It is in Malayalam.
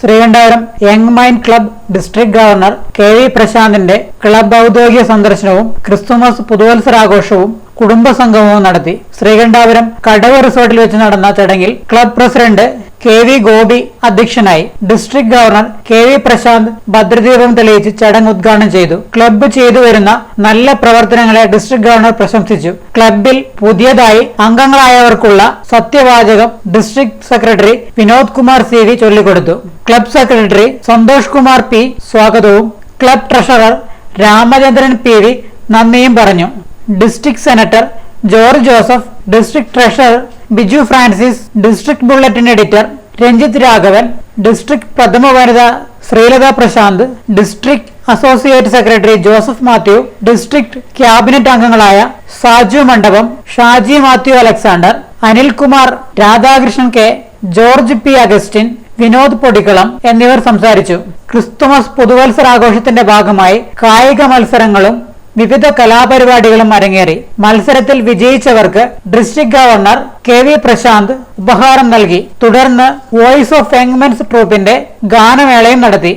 Sreekandapuram young mind club district governor K V പ്രശാന്തിന്റെ club ഔദ്യോഗിക സന്ദർശനവും ക്രിസ്തുമസ് പുതുവത്സരാഘോഷവും കുടുംബസംഗമവും നടത്തി. ശ്രീകണ്ഠാപുരം കടവ് റിസോർട്ടിൽ വെച്ച് നടന്ന ചടങ്ങിൽ club president K V Gopi അധ്യക്ഷനായി district governor K V Prashanth ഭദ്രദീപം തെളിയിച്ച് ചടങ്ങ് ഉദ്ഘാടനം ചെയ്തു. ക്ലബ്ബ് ചെയ്തു വരുന്ന നല്ല പ്രവർത്തനങ്ങളെ ഡിസ്ട്രിക്ട് ഗവർണർ പ്രശംസിച്ചു. ക്ലബിൽ പുതിയതായി അംഗങ്ങളായവർക്കുള്ള സത്യവാചകം district secretary Vinod Kumar C V ചൊല്ലിക്കൊടുത്തു. Club secretary Santhosh Kumar P സ്വാഗതവും club treasurer Ramachandran P V നന്ദിയും പറഞ്ഞു. District senator George Joseph district treasurer Biju Francis district bulletin editor Ranjith Raghavan district പ്രഥമ വനിത Sreelatha Prashanth district associate secretary Joseph Mathew district cabinet അംഗങ്ങളായ Saju Mandapam Shaji Mathew Alexander Anilkumar Radhakrishnan K George P Augustine Vinod Podikkalam എന്നിവർ സംസാരിച്ചു. ക്രിസ്തുമസ് പുതുവത്സരാഘോഷത്തിന്റെ ഭാഗമായി കായിക മത്സരങ്ങളും വിവിധ കലാപരിപാടികളും അരങ്ങേറി. മത്സരത്തിൽ വിജയിച്ചവർക്ക് district governor K V Prashanth ഉപഹാരം നൽകി. തുടർന്ന് വോയിസ് ഓഫ് യങ്മെൻസ് ട്രൂപ്പിന്റെ ഗാനമേളയും നടത്തി.